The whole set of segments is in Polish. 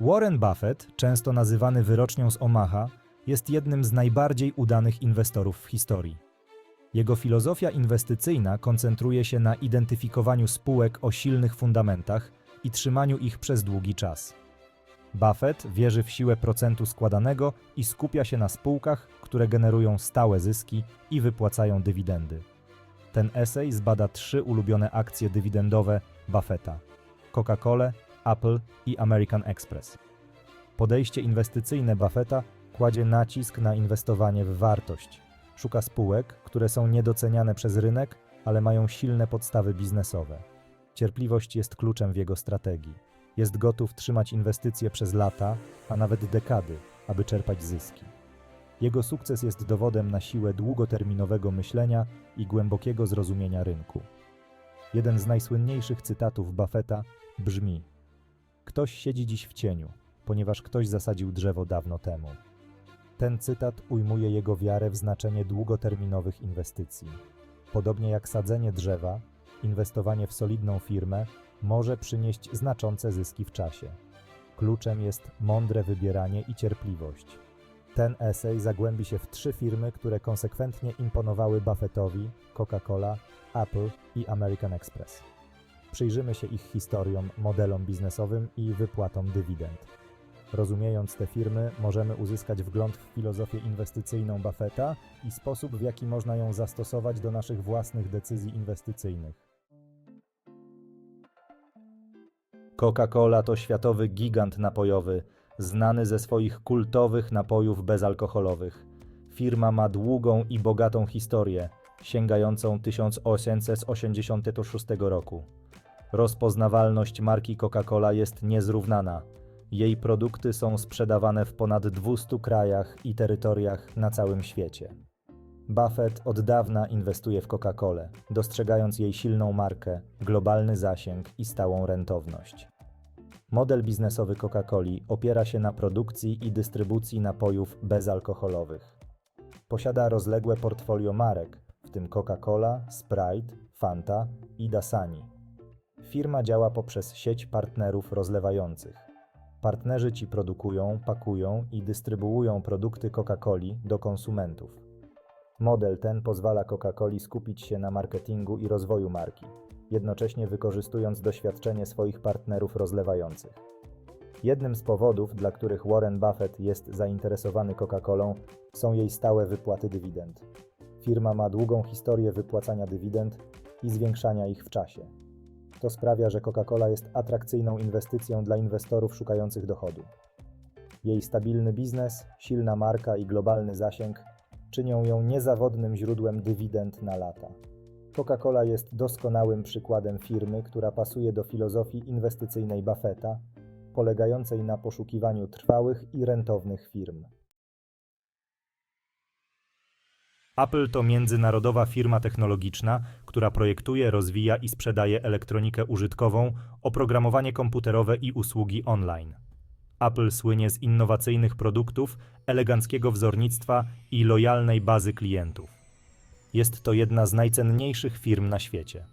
Warren Buffett, często nazywany wyrocznią z Omaha, jest jednym z najbardziej udanych inwestorów w historii. Jego filozofia inwestycyjna koncentruje się na identyfikowaniu spółek o silnych fundamentach i trzymaniu ich przez długi czas. Buffett wierzy w siłę procentu składanego i skupia się na spółkach, które generują stałe zyski i wypłacają dywidendy. Ten esej zbada trzy ulubione akcje dywidendowe Buffetta: Coca-Colę, Apple i American Express. Podejście inwestycyjne Buffetta kładzie nacisk na inwestowanie w wartość. Szuka spółek, które są niedoceniane przez rynek, ale mają silne podstawy biznesowe. Cierpliwość jest kluczem w jego strategii. Jest gotów trzymać inwestycje przez lata, a nawet dekady, aby czerpać zyski. Jego sukces jest dowodem na siłę długoterminowego myślenia i głębokiego zrozumienia rynku. Jeden z najsłynniejszych cytatów Buffetta brzmi: Ktoś siedzi dziś w cieniu, ponieważ ktoś zasadził drzewo dawno temu. Ten cytat ujmuje jego wiarę w znaczenie długoterminowych inwestycji. Podobnie jak sadzenie drzewa, inwestowanie w solidną firmę może przynieść znaczące zyski w czasie. Kluczem jest mądre wybieranie i cierpliwość. Ten esej zagłębi się w trzy firmy, które konsekwentnie imponowały Buffettowi, Coca-Cola, Apple i American Express. Przyjrzymy się ich historiom, modelom biznesowym i wypłatom dywidend. Rozumiejąc te firmy, możemy uzyskać wgląd w filozofię inwestycyjną Buffetta i sposób, w jaki można ją zastosować do naszych własnych decyzji inwestycyjnych. Coca-Cola to światowy gigant napojowy, znany ze swoich kultowych napojów bezalkoholowych. Firma ma długą i bogatą historię, sięgającą 1886 roku. Rozpoznawalność marki Coca-Cola jest niezrównana. Jej produkty są sprzedawane w ponad 200 krajach i terytoriach na całym świecie. Buffett od dawna inwestuje w Coca-Colę, dostrzegając jej silną markę, globalny zasięg i stałą rentowność. Model biznesowy Coca-Coli opiera się na produkcji i dystrybucji napojów bezalkoholowych. Posiada rozległe portfolio marek, w tym Coca-Cola, Sprite, Fanta i Dasani. Firma działa poprzez sieć partnerów rozlewających. Partnerzy ci produkują, pakują i dystrybuują produkty Coca-Coli do konsumentów. Model ten pozwala Coca-Coli skupić się na marketingu i rozwoju marki, jednocześnie wykorzystując doświadczenie swoich partnerów rozlewających. Jednym z powodów, dla których Warren Buffett jest zainteresowany Coca-Colą, są jej stałe wypłaty dywidend. Firma ma długą historię wypłacania dywidend i zwiększania ich w czasie. To sprawia, że Coca-Cola jest atrakcyjną inwestycją dla inwestorów szukających dochodu. Jej stabilny biznes, silna marka i globalny zasięg czynią ją niezawodnym źródłem dywidend na lata. Coca-Cola jest doskonałym przykładem firmy, która pasuje do filozofii inwestycyjnej Buffetta, polegającej na poszukiwaniu trwałych i rentownych firm. Apple to międzynarodowa firma technologiczna, która projektuje, rozwija i sprzedaje elektronikę użytkową, oprogramowanie komputerowe i usługi online. Apple słynie z innowacyjnych produktów, eleganckiego wzornictwa i lojalnej bazy klientów. Jest to jedna z najcenniejszych firm na świecie.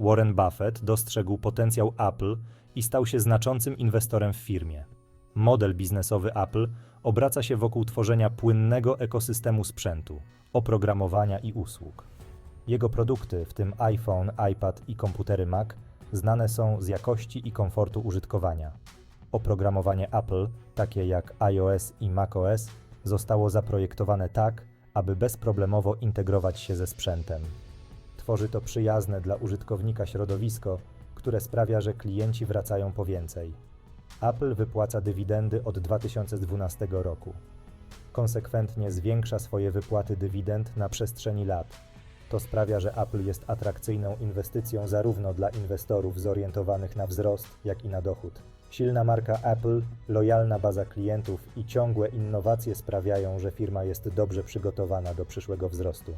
Warren Buffett dostrzegł potencjał Apple i stał się znaczącym inwestorem w firmie. Model biznesowy Apple obraca się wokół tworzenia płynnego ekosystemu sprzętu, oprogramowania i usług. Jego produkty, w tym iPhone, iPad i komputery Mac, znane są z jakości i komfortu użytkowania. Oprogramowanie Apple, takie jak iOS i macOS, zostało zaprojektowane tak, aby bezproblemowo integrować się ze sprzętem. Tworzy to przyjazne dla użytkownika środowisko, które sprawia, że klienci wracają po więcej. Apple wypłaca dywidendy od 2012 roku. Konsekwentnie zwiększa swoje wypłaty dywidend na przestrzeni lat. To sprawia, że Apple jest atrakcyjną inwestycją zarówno dla inwestorów zorientowanych na wzrost, jak i na dochód. Silna marka Apple, lojalna baza klientów i ciągłe innowacje sprawiają, że firma jest dobrze przygotowana do przyszłego wzrostu.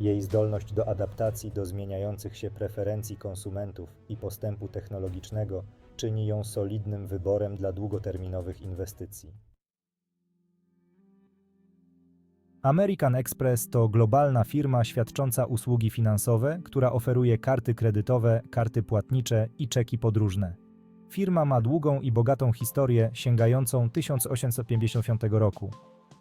Jej zdolność do adaptacji do zmieniających się preferencji konsumentów i postępu technologicznego czyni ją solidnym wyborem dla długoterminowych inwestycji. American Express to globalna firma świadcząca usługi finansowe, która oferuje karty kredytowe, karty płatnicze i czeki podróżne. Firma ma długą i bogatą historię sięgającą 1855 roku.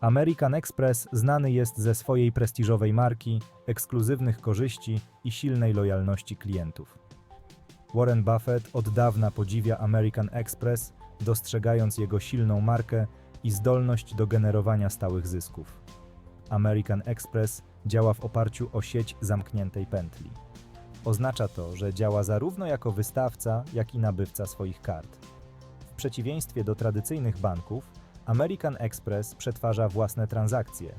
American Express znany jest ze swojej prestiżowej marki, ekskluzywnych korzyści i silnej lojalności klientów. Warren Buffett od dawna podziwia American Express, dostrzegając jego silną markę i zdolność do generowania stałych zysków. American Express działa w oparciu o sieć zamkniętej pętli. Oznacza to, że działa zarówno jako wystawca, jak i nabywca swoich kart. W przeciwieństwie do tradycyjnych banków, American Express przetwarza własne transakcje.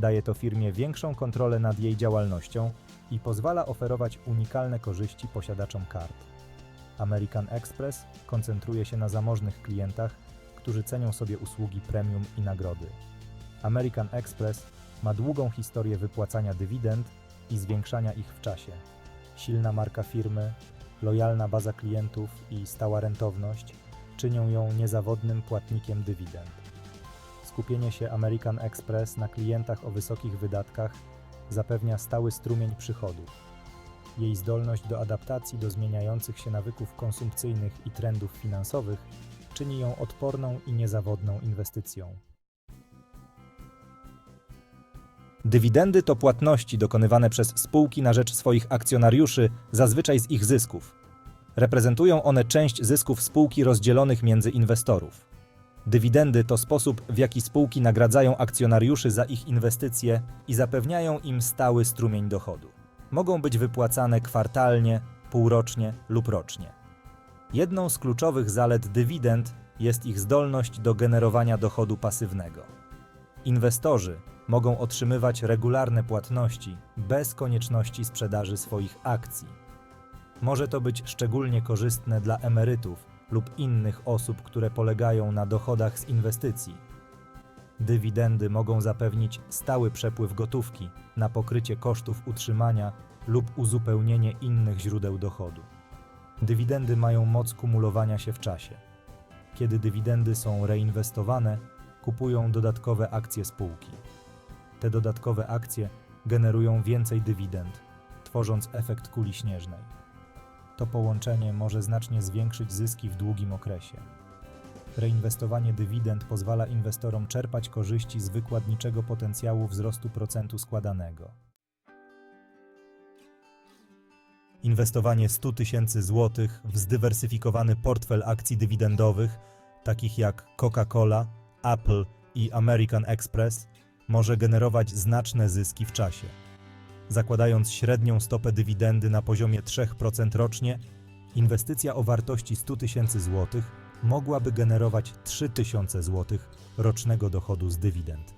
Daje to firmie większą kontrolę nad jej działalnością i pozwala oferować unikalne korzyści posiadaczom kart. American Express koncentruje się na zamożnych klientach, którzy cenią sobie usługi premium i nagrody. American Express ma długą historię wypłacania dywidend i zwiększania ich w czasie. Silna marka firmy, lojalna baza klientów i stała rentowność czynią ją niezawodnym płatnikiem dywidend. Skupienie się American Express na klientach o wysokich wydatkach zapewnia stały strumień przychodów. Jej zdolność do adaptacji do zmieniających się nawyków konsumpcyjnych i trendów finansowych czyni ją odporną i niezawodną inwestycją. Dywidendy to płatności dokonywane przez spółki na rzecz swoich akcjonariuszy, zazwyczaj z ich zysków. Reprezentują one część zysków spółki rozdzielonych między inwestorów. Dywidendy to sposób, w jaki spółki nagradzają akcjonariuszy za ich inwestycje i zapewniają im stały strumień dochodu. Mogą być wypłacane kwartalnie, półrocznie lub rocznie. Jedną z kluczowych zalet dywidend jest ich zdolność do generowania dochodu pasywnego. Inwestorzy mogą otrzymywać regularne płatności bez konieczności sprzedaży swoich akcji. Może to być szczególnie korzystne dla emerytów lub innych osób, które polegają na dochodach z inwestycji. Dywidendy mogą zapewnić stały przepływ gotówki na pokrycie kosztów utrzymania lub uzupełnienie innych źródeł dochodu. Dywidendy mają moc kumulowania się w czasie. Kiedy dywidendy są reinwestowane, kupują dodatkowe akcje spółki. Te dodatkowe akcje generują więcej dywidend, tworząc efekt kuli śnieżnej. To połączenie może znacznie zwiększyć zyski w długim okresie. Reinwestowanie dywidend pozwala inwestorom czerpać korzyści z wykładniczego potencjału wzrostu procentu składanego. Inwestowanie 100 tysięcy złotych w zdywersyfikowany portfel akcji dywidendowych, takich jak Coca-Cola, Apple i American Express, może generować znaczne zyski w czasie. Zakładając średnią stopę dywidendy na poziomie 3% rocznie, inwestycja o wartości 100 tysięcy złotych mogłaby generować 3000 złotych rocznego dochodu z dywidend.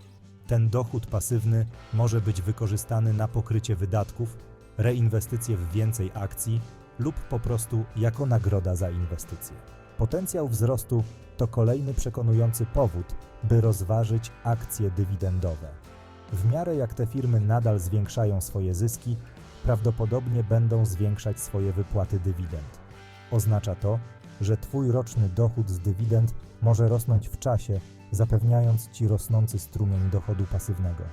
Ten dochód pasywny może być wykorzystany na pokrycie wydatków, reinwestycje w więcej akcji lub po prostu jako nagroda za inwestycje. Potencjał wzrostu to kolejny przekonujący powód, by rozważyć akcje dywidendowe. W miarę jak te firmy nadal zwiększają swoje zyski, prawdopodobnie będą zwiększać swoje wypłaty dywidend. Oznacza to, że Twój roczny dochód z dywidend może rosnąć w czasie, zapewniając Ci rosnący strumień dochodu pasywnego.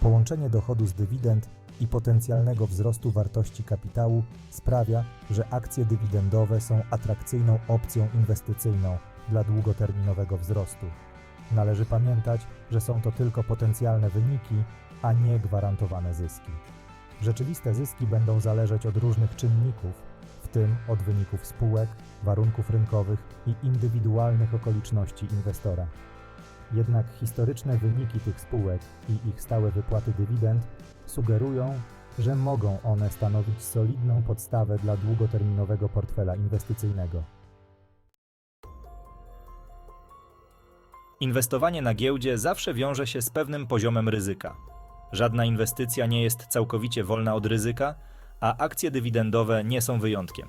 Połączenie dochodu z dywidend i potencjalnego wzrostu wartości kapitału sprawia, że akcje dywidendowe są atrakcyjną opcją inwestycyjną dla długoterminowego wzrostu. Należy pamiętać, że są to tylko potencjalne wyniki, a nie gwarantowane zyski. Rzeczywiste zyski będą zależeć od różnych czynników, w tym od wyników spółek, warunków rynkowych i indywidualnych okoliczności inwestora. Jednak historyczne wyniki tych spółek i ich stałe wypłaty dywidend sugerują, że mogą one stanowić solidną podstawę dla długoterminowego portfela inwestycyjnego. Inwestowanie na giełdzie zawsze wiąże się z pewnym poziomem ryzyka. Żadna inwestycja nie jest całkowicie wolna od ryzyka, a akcje dywidendowe nie są wyjątkiem.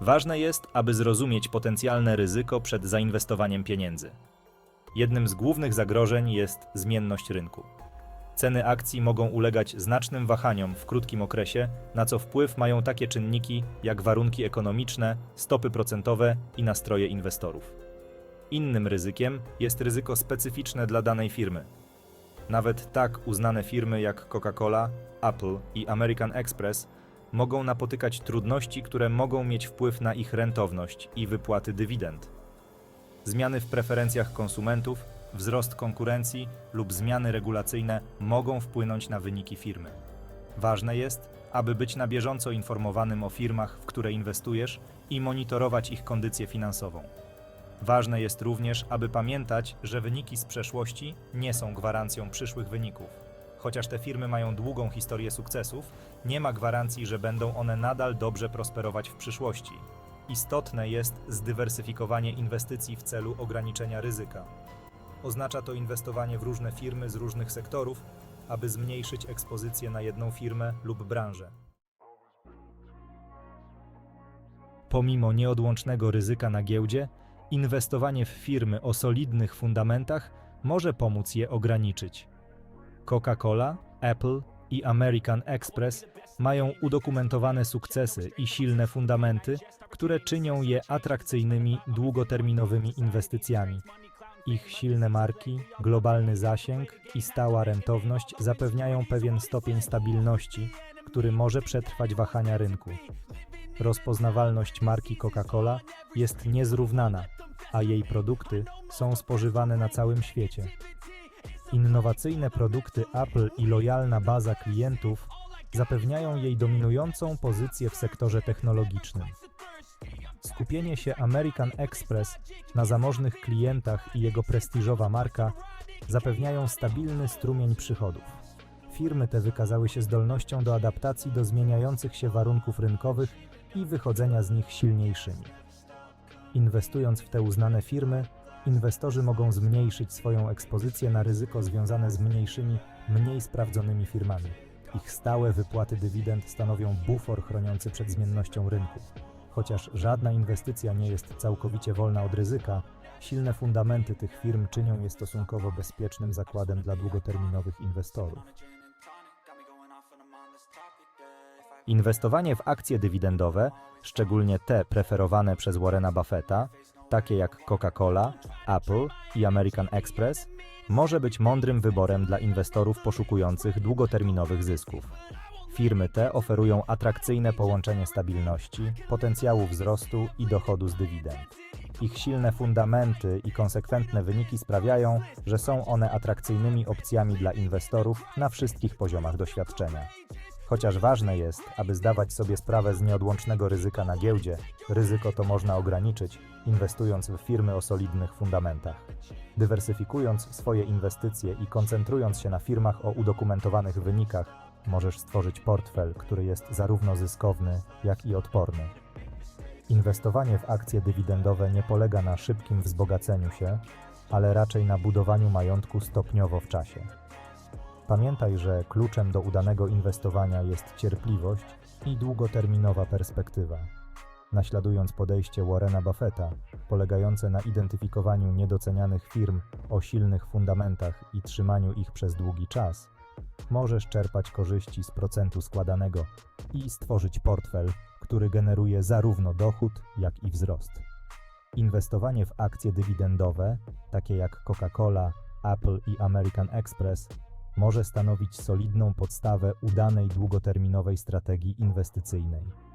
Ważne jest, aby zrozumieć potencjalne ryzyko przed zainwestowaniem pieniędzy. Jednym z głównych zagrożeń jest zmienność rynku. Ceny akcji mogą ulegać znacznym wahaniom w krótkim okresie, na co wpływ mają takie czynniki jak warunki ekonomiczne, stopy procentowe i nastroje inwestorów. Innym ryzykiem jest ryzyko specyficzne dla danej firmy. Nawet tak uznane firmy jak Coca-Cola, Apple i American Express mogą napotykać trudności, które mogą mieć wpływ na ich rentowność i wypłaty dywidend. Zmiany w preferencjach konsumentów, wzrost konkurencji lub zmiany regulacyjne mogą wpłynąć na wyniki firmy. Ważne jest, aby być na bieżąco informowanym o firmach, w które inwestujesz i monitorować ich kondycję finansową. Ważne jest również, aby pamiętać, że wyniki z przeszłości nie są gwarancją przyszłych wyników. Chociaż te firmy mają długą historię sukcesów, nie ma gwarancji, że będą one nadal dobrze prosperować w przyszłości. Istotne jest zdywersyfikowanie inwestycji w celu ograniczenia ryzyka. Oznacza to inwestowanie w różne firmy z różnych sektorów, aby zmniejszyć ekspozycję na jedną firmę lub branżę. Pomimo nieodłącznego ryzyka na giełdzie, inwestowanie w firmy o solidnych fundamentach może pomóc je ograniczyć. Coca-Cola, Apple i American Express mają udokumentowane sukcesy i silne fundamenty, które czynią je atrakcyjnymi długoterminowymi inwestycjami. Ich silne marki, globalny zasięg i stała rentowność zapewniają pewien stopień stabilności, który może przetrwać wahania rynku. Rozpoznawalność marki Coca-Cola jest niezrównana, a jej produkty są spożywane na całym świecie. Innowacyjne produkty Apple i lojalna baza klientów zapewniają jej dominującą pozycję w sektorze technologicznym. Skupienie się American Express na zamożnych klientach i jego prestiżowa marka zapewniają stabilny strumień przychodów. Firmy te wykazały się zdolnością do adaptacji do zmieniających się warunków rynkowych i wychodzenia z nich silniejszymi. Inwestując w te uznane firmy, inwestorzy mogą zmniejszyć swoją ekspozycję na ryzyko związane z mniejszymi, mniej sprawdzonymi firmami. Ich stałe wypłaty dywidend stanowią bufor chroniący przed zmiennością rynku. Chociaż żadna inwestycja nie jest całkowicie wolna od ryzyka, silne fundamenty tych firm czynią je stosunkowo bezpiecznym zakładem dla długoterminowych inwestorów. Inwestowanie w akcje dywidendowe, szczególnie te preferowane przez Warrena Buffetta, takie jak Coca-Cola, Apple i American Express, może być mądrym wyborem dla inwestorów poszukujących długoterminowych zysków. Firmy te oferują atrakcyjne połączenie stabilności, potencjału wzrostu i dochodu z dywidend. Ich silne fundamenty i konsekwentne wyniki sprawiają, że są one atrakcyjnymi opcjami dla inwestorów na wszystkich poziomach doświadczenia. Chociaż ważne jest, aby zdawać sobie sprawę z nieodłącznego ryzyka na giełdzie, ryzyko to można ograniczyć, inwestując w firmy o solidnych fundamentach. Dywersyfikując swoje inwestycje i koncentrując się na firmach o udokumentowanych wynikach, możesz stworzyć portfel, który jest zarówno zyskowny, jak i odporny. Inwestowanie w akcje dywidendowe nie polega na szybkim wzbogaceniu się, ale raczej na budowaniu majątku stopniowo w czasie. Pamiętaj, że kluczem do udanego inwestowania jest cierpliwość i długoterminowa perspektywa. Naśladując podejście Warrena Buffetta, polegające na identyfikowaniu niedocenianych firm o silnych fundamentach i trzymaniu ich przez długi czas, możesz czerpać korzyści z procentu składanego i stworzyć portfel, który generuje zarówno dochód, jak i wzrost. Inwestowanie w akcje dywidendowe, takie jak Coca-Cola, Apple i American Express, może stanowić solidną podstawę udanej długoterminowej strategii inwestycyjnej.